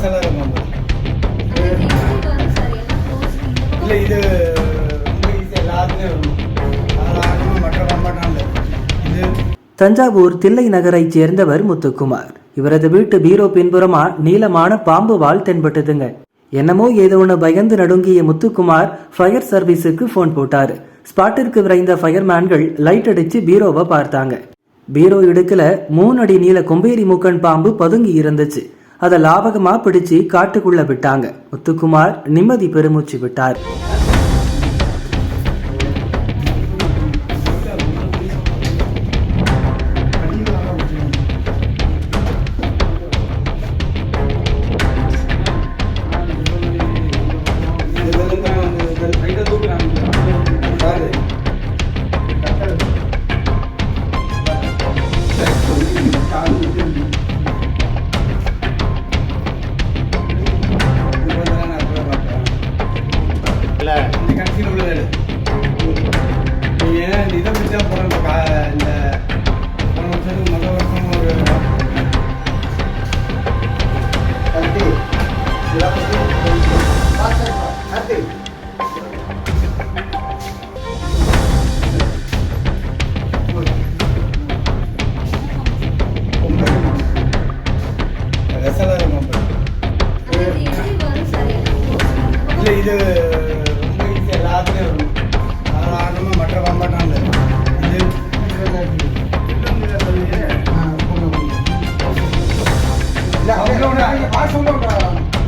மசாலா ரமா இல்லை இது தஞ்சாவூர் தில்லை நகரைச் சேர்ந்தவர் முத்துக்குமார். இவரது வீட்டு பீரோ பின்புறமா நீளமான பாம்பு வால் தென்பட்டதுங்க. என்னமோ ஏதோ ஒன்று பயந்து நடுங்கிய முத்துக்குமார் ஃபயர் சர்வீஸுக்கு ஃபோன் போட்டார். ஸ்பாட்டிற்கு விரைந்த ஃபயர்மேன்கள் லைட் அடிச்சு பீரோவை பார்த்தாங்க. பீரோ இடுக்கில் மூணு அடி நீள கொம்பேரி மூக்கன் பாம்பு பதுங்கி இருந்துச்சு. அதை லாபகமா பிடிச்சு காட்டுக்குள்ள விட்டாங்க. முத்துக்குமார் நிம்மதி பெருமூச்சு விட்டார். இல்ல இந்த போன வருஷத்துக்கு முதல் வருஷம் ஒரு இல்லை இது ரொம்ப எல்லாத்துலேயும் வரும். Hồi 把兄弟 ông